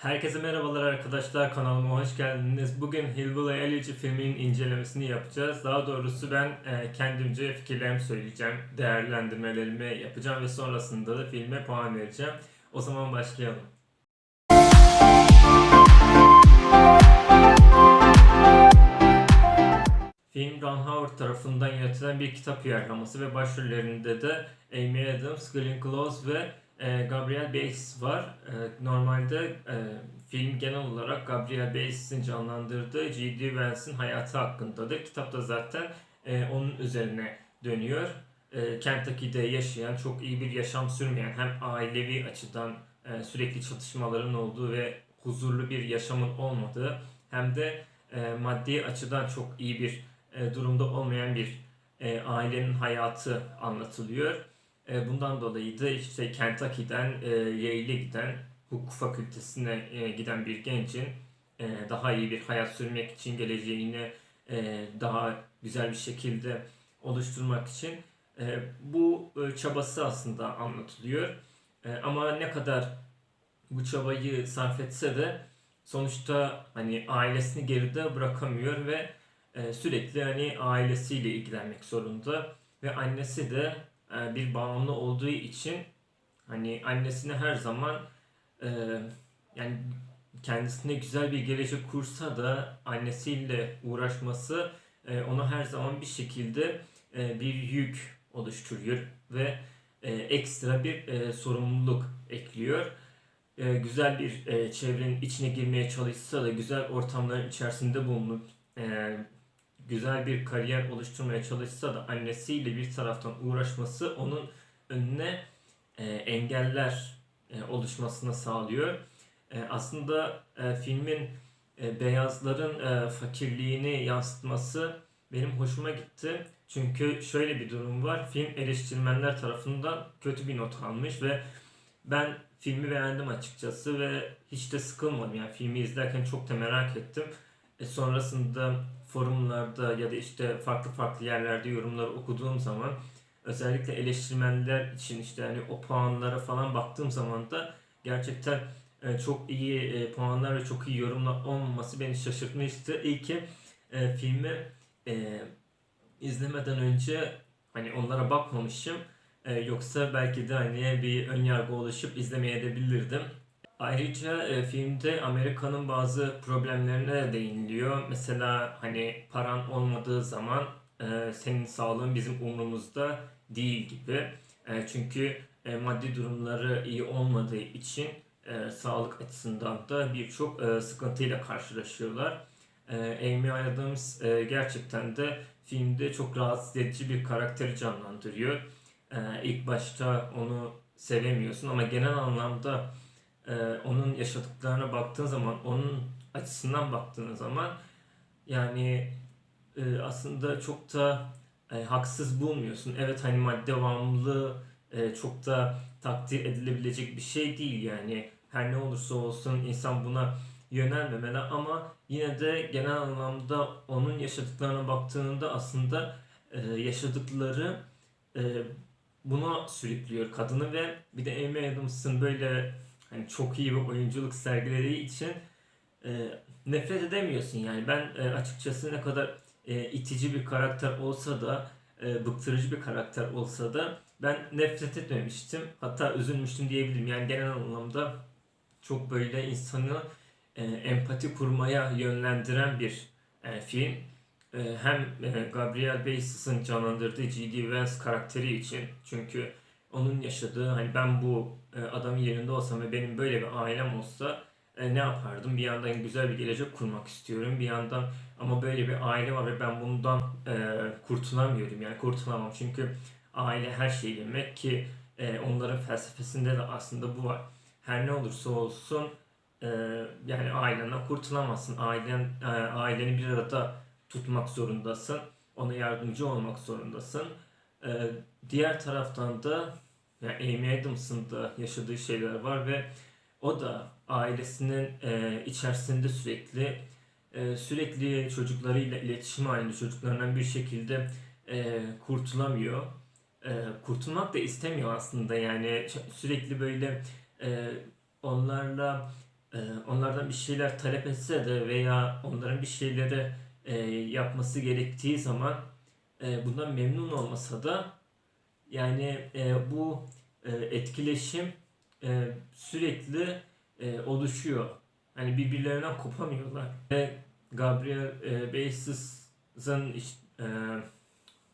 Herkese merhabalar arkadaşlar kanalıma hoş geldiniz. Bugün Hillbilly Elegy filminin incelemesini yapacağız. Daha doğrusu ben e, kendimce fikirlerimi söyleyeceğim, değerlendirmelerimi yapacağım ve sonrasında da filme puan vereceğim. O zaman başlayalım. Film Ron Howard tarafından yönetilen bir kitap uyarlaması ve başrollerinde de Amy Adams, Glenn Close ve e, Gabriel Bates var. E, normalde e, film genel olarak Gabriel Bates'in canlandırdığı G.D. Vance'in hayatı hakkındadır. Kitapta zaten e, onun üzerine dönüyor. E, Kentucky'de yaşayan, çok iyi bir yaşam sürmeyen, hem ailevi açıdan e, sürekli çatışmaların olduğu ve huzurlu bir yaşamın olmadığı hem de maddi açıdan çok iyi bir durumda olmayan bir ailenin hayatı anlatılıyor. E, bundan dolayı da işte Kentucky'den e, Yale'e giden, hukuk fakültesine e, giden bir gencin e, daha iyi bir hayat sürmek için geleceğini e, daha güzel bir şekilde oluşturmak için e, bu e, çabası aslında anlatılıyor. E, ama ne kadar bu çabayı sarf etse de sonuçta hani ailesini geride bırakamıyor ve e, sürekli hani ailesiyle ilgilenmek zorunda ve annesi de bir bağımlı olduğu için hani annesine her zaman e, yani kendisine güzel bir gelecek kursa da annesiyle uğraşması e, ona her zaman bir şekilde e, bir yük oluşturuyor ve e, ekstra bir e, sorumluluk ekliyor. E, güzel bir e, çevrenin içine girmeye çalışsa da güzel ortamların içerisinde bulunup e, güzel bir kariyer oluşturmaya çalışsa da annesiyle bir taraftan uğraşması onun önüne e, engeller e, oluşmasını sağlıyor. E, aslında e, filmin e, beyazların e, fakirliğini yansıtması benim hoşuma gitti. Çünkü şöyle bir durum var. Film eleştirmenler tarafından kötü bir not almış ve ben filmi beğendim açıkçası ve hiç de sıkılmadım. Yani filmi izlerken çok da merak ettim. E, sonrasında forumlarda ya da işte farklı farklı yerlerde yorumları okuduğum zaman özellikle eleştirmenler için işte hani o puanlara falan baktığım zaman da gerçekten e, çok iyi e, puanlar ve çok iyi yorumlar olmaması beni şaşırtmıştı. İyi ki e, filmi e, izlemeden önce hani onlara bakmamışım. Yoksa belki de hani bir ön yargı oluşup izlemeyebilirdim. Ayrıca e, filmde Amerika'nın bazı problemlerine de değiniliyor. Mesela hani paran olmadığı zaman e, senin sağlığın bizim umrumuzda değil gibi. E, çünkü e, maddi durumları iyi olmadığı için e, sağlık açısından da birçok e, sıkıntıyla karşılaşıyorlar. E, Amy Adams e, gerçekten de filmde çok rahatsız edici bir karakteri canlandırıyor. E, ilk başta onu sevemiyorsun ama genel anlamda e, onun yaşadıklarına baktığın zaman, onun açısından baktığın zaman yani e, aslında çok da e, haksız bulmuyorsun. Evet hani madde bağımlılığı e, çok da takdir edilebilecek bir şey değil yani. Her ne olursa olsun insan buna yönelmemeli ama yine de genel anlamda onun yaşadıklarına baktığında aslında e, yaşadıkları e, buna sürüklüyor kadını ve bir de Amy Adams'ın böyle hani çok iyi bir oyunculuk sergilediği için e, nefret edemiyorsun yani. Ben e, açıkçası ne kadar e, itici bir karakter olsa da e, bıktırıcı bir karakter olsa da ben nefret etmemiştim. Hatta üzülmüştüm diyebilirim. Yani genel anlamda çok böyle insanı e, empati kurmaya yönlendiren bir e, film. E, hem e, Gabriel Bates'in canlandırdığı G.D. Vance karakteri için çünkü onun yaşadığı hani ben bu e, adamın yerinde olsam ve benim böyle bir ailem olsa e, ne yapardım? Bir yandan güzel bir gelecek kurmak istiyorum. Bir yandan ama böyle bir aile var ve ben bundan e, kurtulamıyorum. Yani kurtulamam çünkü aile her şey demek ki onların felsefesinde de aslında bu var. Her ne olursa olsun yani ailenden kurtulamazsın. Ailen aileni bir arada tutmak zorundasın. Ona yardımcı olmak zorundasın. Diğer taraftan da yani Amy Adams'ın da yaşadığı şeyler var ve o da ailesinin e, içerisinde sürekli e, sürekli çocuklarıyla iletişim halinde çocuklarından bir şekilde e, kurtulamıyor. E, kurtulmak da istemiyor aslında yani sürekli böyle e, onlarla e, onlardan bir şeyler talep etse de veya onların bir şeyleri e, yapması gerektiği zaman e, bundan memnun olmasa da yani e, bu e, etkileşim e, sürekli e, oluşuyor. Hani birbirlerinden kopamıyorlar. Ve Gabriel e, Basis'ın iş- e,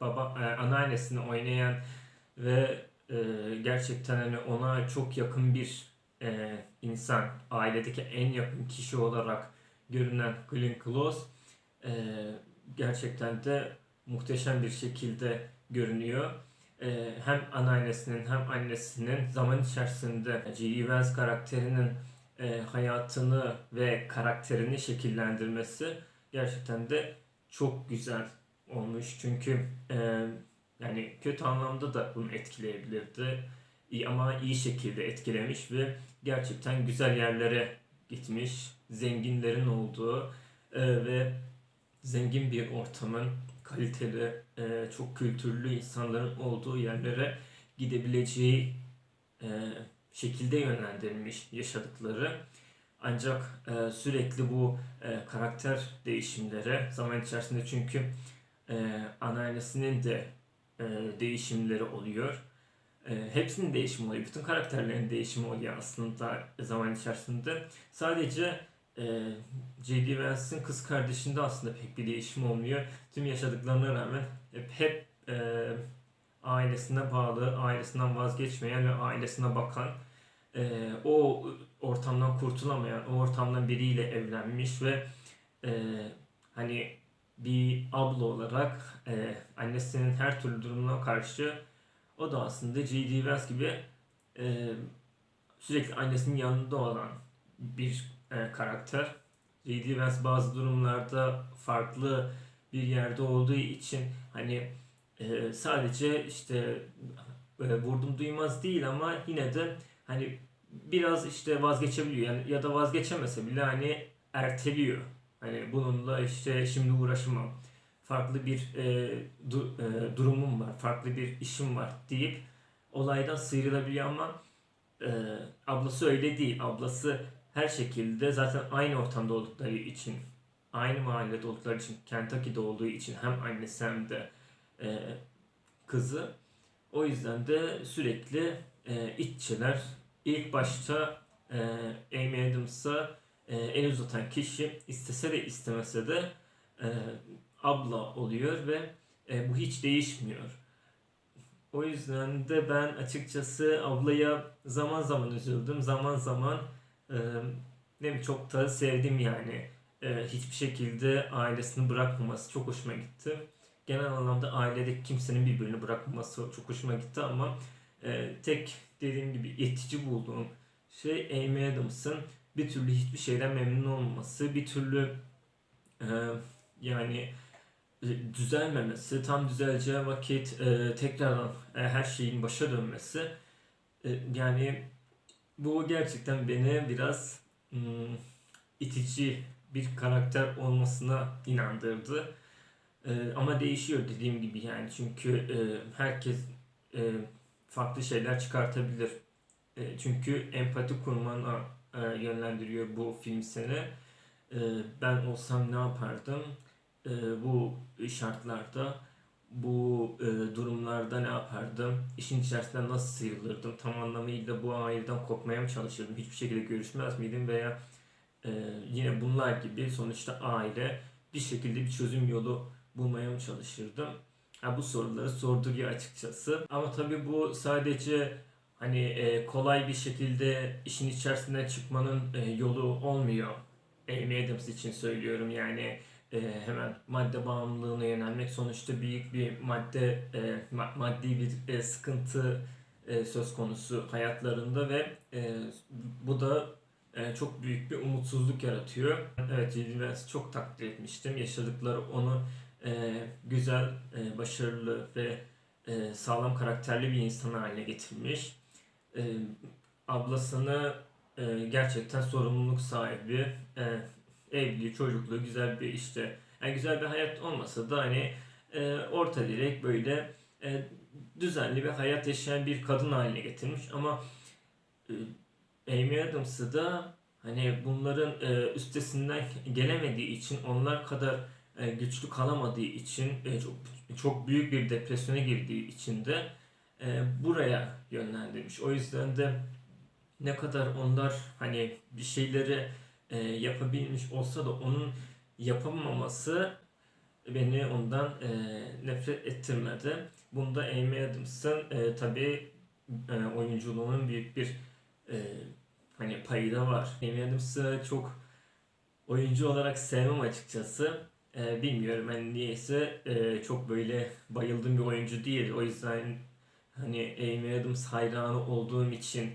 baba e, anneannesini oynayan ve e, gerçekten hani ona çok yakın bir e, insan, ailedeki en yakın kişi olarak görünen Glenn Close e, gerçekten de muhteşem bir şekilde görünüyor. E, hem anneannesinin hem annesinin zaman içerisinde G.E. Vance karakterinin e, hayatını ve karakterini şekillendirmesi gerçekten de çok güzel olmuş. Çünkü e, yani kötü anlamda da bunu etkileyebilirdi. Ama iyi şekilde etkilemiş ve gerçekten güzel yerlere gitmiş. Zenginlerin olduğu e, ve zengin bir ortamın kaliteli, e, çok kültürlü insanların olduğu yerlere gidebileceği e, şekilde yönlendirilmiş yaşadıkları. Ancak e, sürekli bu e, karakter değişimleri zaman içerisinde çünkü e, anneannesinin de e, değişimleri oluyor. E, hepsinin değişimi oluyor. Bütün karakterlerin değişimi oluyor aslında zaman içerisinde. Sadece e, J.D. Vance'ın kız kardeşinde aslında pek bir değişim olmuyor. Tüm yaşadıklarına rağmen hep, hep e, ailesine bağlı, ailesinden vazgeçmeyen ve ailesine bakan, e, o ortamdan kurtulamayan, o ortamdan biriyle evlenmiş ve e, hani bir abla olarak e, annesinin her türlü durumuna karşı o da aslında J.D. Vance gibi e, sürekli annesinin yanında olan bir e, karakter. J.D. Vance bazı durumlarda farklı bir yerde olduğu için hani e, sadece işte e, vurdum duymaz değil ama yine de hani biraz işte vazgeçebiliyor yani ya da vazgeçemese bile hani erteliyor. Hani bununla işte şimdi uğraşamam. Farklı bir e, du- e, durumum var, farklı bir işim var deyip olaydan sıyrılabiliyor ama e, ablası öyle değil. Ablası her şekilde zaten aynı ortamda oldukları için, aynı mahallede oldukları için, Kentucky'de olduğu için hem annesi hem de e, kızı. O yüzden de sürekli e, iççiler. İlk başta e, Amy Adams'a e, el uzatan kişi istese de istemese de e, abla oluyor ve e, bu hiç değişmiyor. O yüzden de ben açıkçası ablaya zaman zaman üzüldüm, zaman zaman e, ne bileyim çok da sevdim yani. Hiçbir şekilde ailesini bırakmaması çok hoşuma gitti. Genel anlamda ailedeki kimsenin birbirini bırakmaması çok hoşuma gitti ama tek dediğim gibi itici bulduğum şey Amy Adams'ın bir türlü hiçbir şeyden memnun olmaması, bir türlü e, yani düzelmemesi, tam düzeleceği vakit e, tekrardan e, her şeyin başa dönmesi e, yani bu gerçekten beni biraz hmm, itici bir karakter olmasına inandırdı. E, ama değişiyor dediğim gibi yani çünkü e, herkes e, farklı şeyler çıkartabilir. E, çünkü empati kurmana e, yönlendiriyor bu film seni. E, ben olsam ne yapardım? E, bu şartlarda, bu e, durumlarda ne yapardım? İşin içerisinden nasıl sıyrılırdım? Tam anlamıyla bu aileden kopmaya mı çalışırdım? Hiçbir şekilde görüşmez miydim? Veya e, yine bunlar gibi sonuçta aile bir şekilde bir çözüm yolu bulmaya mı çalışırdım? Ha, bu soruları sorduruyor açıkçası. Ama tabii bu sadece hani e, kolay bir şekilde işin içerisinden çıkmanın e, yolu olmuyor. Amy Adams için söylüyorum yani e, hemen madde bağımlılığına yönelmek sonuçta büyük bir madde e, ma- maddi bir e, sıkıntı e, söz konusu hayatlarında ve e, bu da e, çok büyük bir umutsuzluk yaratıyor. Evet. Vance'i çok takdir etmiştim. Yaşadıkları onu e, güzel, e, başarılı ve e, sağlam karakterli bir insan haline getirmiş. E, ablasını e, gerçekten sorumluluk sahibi, e, evli, çocuklu, güzel bir işte, yani güzel bir hayat olmasa da hani e, orta direk böyle e, düzenli bir hayat yaşayan bir kadın haline getirmiş ama e, Amy Adams'ı da hani bunların e, üstesinden gelemediği için onlar kadar e, güçlü kalamadığı için e, çok çok büyük bir depresyona girdiği için de e, buraya yönlendirmiş. O yüzden de ne kadar onlar hani bir şeyleri e, yapabilmiş olsa da onun yapamaması beni ondan e, nefret ettirmedi. Bunda Amy Adams'ın e, tabii e, oyunculuğunun büyük bir e, hani payı da var. Amy Adams'ı çok oyuncu olarak sevmem açıkçası. E, bilmiyorum hani niyeyse e, çok böyle bayıldığım bir oyuncu değil. O yüzden hani Amy Adams hayranı olduğum için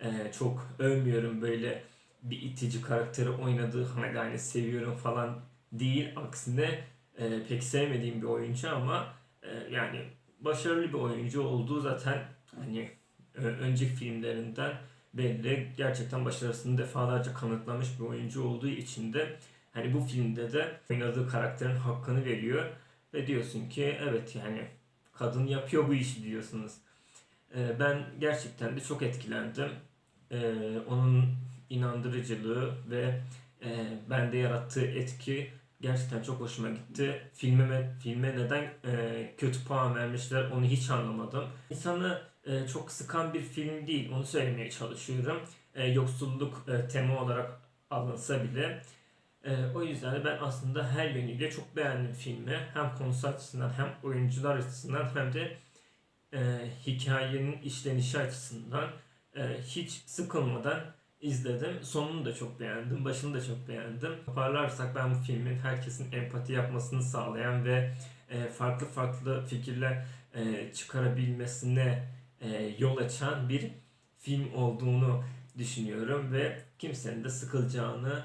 e, çok övmüyorum böyle bir itici karakteri oynadığı hani seviyorum falan değil. Aksine e, pek sevmediğim bir oyuncu ama e, yani başarılı bir oyuncu olduğu zaten hani önceki filmlerinden belli. Gerçekten başarısını defalarca kanıtlamış bir oyuncu olduğu için de hani bu filmde de oynadığı karakterin hakkını veriyor ve diyorsun ki evet yani kadın yapıyor bu işi diyorsunuz. E, ben gerçekten de çok etkilendim. E, onun inandırıcılığı ve e, bende yarattığı etki gerçekten çok hoşuma gitti. Filme filme neden e, kötü puan vermişler onu hiç anlamadım. İnsanı e, çok sıkan bir film değil onu söylemeye çalışıyorum. E, yoksulluk e, tema olarak alınsa bile. E, o yüzden de ben aslında her yönüyle çok beğendim filmi. Hem konusu açısından hem oyuncular açısından hem de e, hikayenin işlenişi açısından e, hiç sıkılmadan izledim. Sonunu da çok beğendim. Başını da çok beğendim. Toparlarsak ben bu filmin herkesin empati yapmasını sağlayan ve e, farklı farklı fikirler e, çıkarabilmesine e, yol açan bir film olduğunu düşünüyorum ve kimsenin de sıkılacağını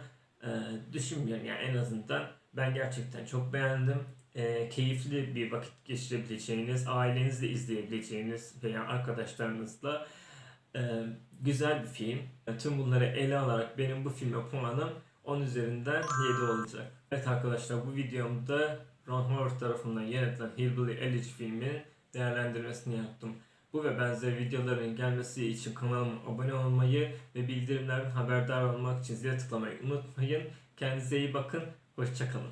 düşünmüyorum. Yani en azından ben gerçekten çok beğendim. E, keyifli bir vakit geçirebileceğiniz, ailenizle izleyebileceğiniz veya arkadaşlarınızla e, güzel bir film. Tüm bunları ele alarak benim bu filme puanım 10 üzerinden 7 olacak. Evet arkadaşlar bu videomda Ron Howard tarafından yönetilen Hillbilly Elegy filminin değerlendirmesini yaptım. Bu ve benzer videoların gelmesi için kanalıma abone olmayı ve bildirimlerden haberdar olmak için zile tıklamayı unutmayın. Kendinize iyi bakın. Hoşçakalın.